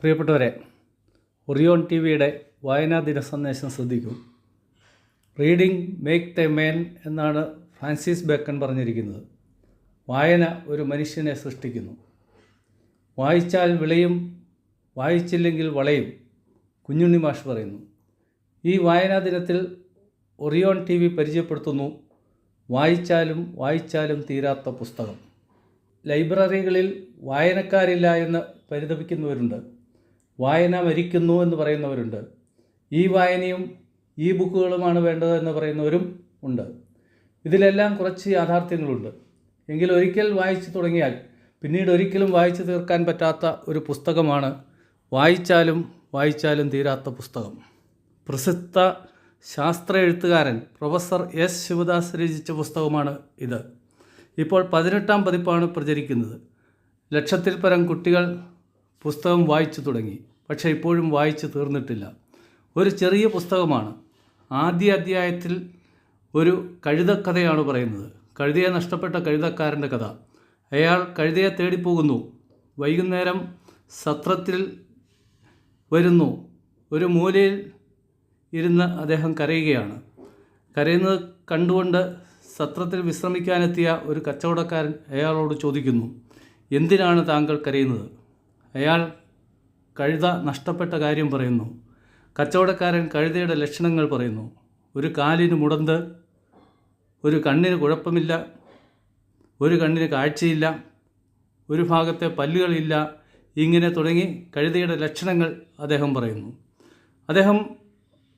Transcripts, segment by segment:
പ്രിയപ്പെട്ടവരെ Orion T വിയുടെ വായനാ ദിന സന്ദേശം ശ്രദ്ധിക്കൂ. റീഡിംഗ് മേക്ക് ദ മേൻ എന്നാണ് ഫ്രാൻസിസ് ബേക്കൺ പറഞ്ഞിരിക്കുന്നത്. വായന ഒരു മനുഷ്യനെ സൃഷ്ടിക്കുന്നു. വായിച്ചാൽ വിളയും വായിച്ചില്ലെങ്കിൽ വളയും കുഞ്ഞുണ്ണി മാഷ് പറയുന്നു. ഈ വായനാ ദിനത്തിൽ ഒറിയോൺ ടി വി പരിചയപ്പെടുത്തുന്നു വായിച്ചാലും വായിച്ചാലും തീരാത്ത പുസ്തകം. ലൈബ്രറികളിൽ വായനക്കാരില്ല എന്ന് പരിതപിക്കുന്നവരുണ്ട്. വായന മരിക്കുന്നു എന്ന് പറയുന്നവരുണ്ട്. ഈ വായനയും ഈ ബുക്കുകളുമാണ് വേണ്ടത് എന്ന് പറയുന്നവരും ഉണ്ട്. ഇതിലെല്ലാം കുറച്ച് യാഥാർത്ഥ്യങ്ങളുണ്ട്. എങ്കിൽ ഒരിക്കൽ വായിച്ചു തുടങ്ങിയാൽ പിന്നീട് ഒരിക്കലും വായിച്ചു തീർക്കാൻ പറ്റാത്ത ഒരു പുസ്തകമാണ് വായിച്ചാലും വായിച്ചാലും തീരാത്ത പുസ്തകം. പ്രസിദ്ധ ശാസ്ത്ര എഴുത്തുകാരൻ പ്രൊഫസർ എസ്. ശിവദാസ് രചിച്ച പുസ്തകമാണ് ഇത്. ഇപ്പോൾ പതിനെട്ടാം പതിപ്പാണ് പ്രചരിക്കുന്നത്. ലക്ഷത്തിൽ പരം കുട്ടികൾ പുസ്തകം വായിച്ചു തുടങ്ങി. പക്ഷേ ഇപ്പോഴും വായിച്ചു തീർന്നിട്ടില്ല. ഒരു ചെറിയ പുസ്തകമാണ്. ആദ്യ അധ്യായത്തിൽ ഒരു കഴുതക്കഥയാണ് പറയുന്നത്. കഴുതയെ നഷ്ടപ്പെട്ട കഴുതക്കാരന്റെ കഥ. അയാൾ കഴുതയെ തേടിപ്പോകുന്നു. വൈകുന്നേരം സത്രത്തിൽ വരുന്നു. ഒരു മൂലയിൽ ഇരുന്ന് അദ്ദേഹം കരയുകയാണ്. കരയുന്നത് കണ്ടുകൊണ്ട് സത്രത്തിൽ വിശ്രമിക്കാനെത്തിയ ഒരു കച്ചവടക്കാരൻ അയാളോട് ചോദിക്കുന്നു എന്തിനാണ് താങ്കൾ കരയുന്നത്? അയാൾ കഴുത നഷ്ടപ്പെട്ട കാര്യം പറയുന്നു. കച്ചവടക്കാരൻ കഴുതയുടെ ലക്ഷണങ്ങൾ പറയുന്നു. ഒരു കാലിന് മുടന്ത് ഒരു കണ്ണിന് കുഴപ്പമില്ല ഒരു കണ്ണിന് കാഴ്ചയില്ല ഒരു ഭാഗത്തെ പല്ലുകളില്ല ഇങ്ങനെ തുടങ്ങി കഴുതയുടെ ലക്ഷണങ്ങൾ അദ്ദേഹം പറയുന്നു. അദ്ദേഹം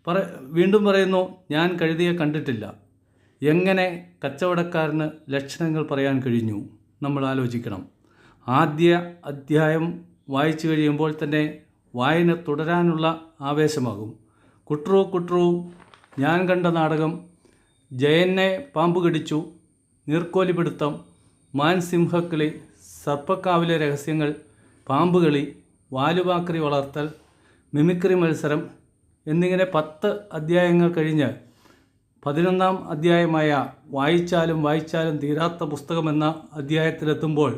പറ വീണ്ടും പറയുന്നു ഞാൻ കഴുതിയെ കണ്ടിട്ടില്ല. എങ്ങനെ കച്ചവടക്കാരന് ലക്ഷണങ്ങൾ പറയാൻ കഴിഞ്ഞു? നമ്മൾ ആലോചിക്കണം. ആദ്യ അധ്യായം വായിച്ചു കഴിയുമ്പോൾ തന്നെ വായന തുടരാനുള്ള ആവേശമാകും. കുട്രു കുട്രു ഞാൻ കണ്ട നാടകം ജയനെ പാമ്പ് കടിച്ചു നീർക്കോലിപിടുത്തം മാൻസിംഹക്കിളി സർപ്പക്കാവിലെ രഹസ്യങ്ങൾ പാമ്പുകളി വാലുവാക്രി വളർത്തൽ മിമിക്രി മത്സരം എന്നിങ്ങനെ പത്ത് അധ്യായങ്ങൾ കഴിഞ്ഞ് പതിനൊന്നാം അധ്യായമായ വായിച്ചാലും വായിച്ചാലും തീരാത്ത പുസ്തകമെന്ന അധ്യായത്തിലെത്തുമ്പോൾ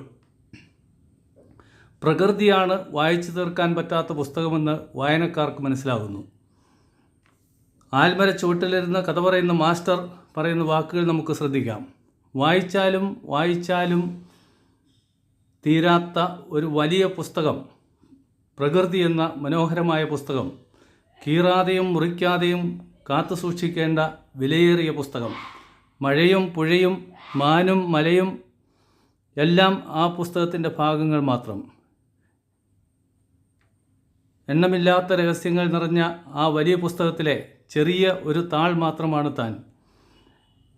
പ്രകൃതിയാണ് വായിച്ചു തീർക്കാൻ പറ്റാത്ത പുസ്തകമെന്ന് വായനക്കാർക്ക് മനസ്സിലാകുന്നു. ആൽമര ചുവട്ടിലിരുന്ന് കഥ പറയുന്ന മാസ്റ്റർ പറയുന്ന വാക്കുകൾ നമുക്ക് ശ്രദ്ധിക്കാം. വായിച്ചാലും വായിച്ചാലും തീരാത്ത ഒരു വലിയ പുസ്തകം പ്രകൃതി എന്ന മനോഹരമായ പുസ്തകം കീറാതെയും മുറിക്കാതെയും കാത്തു സൂക്ഷിക്കേണ്ട വിലയേറിയ പുസ്തകം മഴയും പുഴയും മാനും മലയും എല്ലാം ആ പുസ്തകത്തിന്റെ ഭാഗങ്ങൾ മാത്രം. എണ്ണമില്ലാത്ത രഹസ്യങ്ങൾ നിറഞ്ഞ ആ വലിയ പുസ്തകത്തിലെ ചെറിയ ഒരു താൾ മാത്രമാണ് താൻ.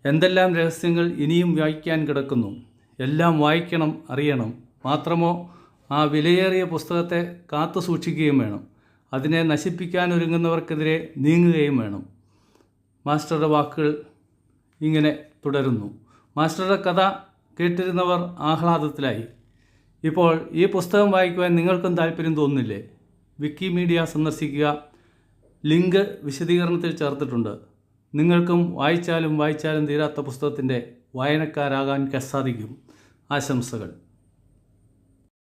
എന്തെല്ലാം രഹസ്യങ്ങൾ ഇനിയും വായിക്കാൻ കിടക്കുന്നു? എല്ലാം വായിക്കണം അറിയണം. മാത്രമോ ആ വിലയേറിയ പുസ്തകത്തെ കാത്തു സൂക്ഷിക്കുകയും വേണം. അതിനെ നശിപ്പിക്കാൻ ഒരുങ്ങുന്നവർക്കെതിരെ നീങ്ങുകയും വേണം. മാസ്റ്ററുടെ വാക്കുകൾ ഇങ്ങനെ തുടരുന്നു. മാസ്റ്ററുടെ കഥ കേട്ടിരുന്നവർ ആഹ്ലാദത്തിലായി. ഇപ്പോൾ ഈ പുസ്തകം വായിക്കുവാൻ നിങ്ങൾക്കും താല്പര്യം തോന്നുന്നില്ലേ? വിക്കിമീഡിയ സന്ദർശിക്കുക. ലിങ്ക് വിശദീകരണത്തിൽ ചേർത്തിട്ടുണ്ട്. നിങ്ങൾക്കും വായിച്ചാലും വായിച്ചാലും തീരാത്ത പുസ്തകത്തിന്റെ വായനക്കാരാകാൻ സാധിക്കും ആശംസകൾ.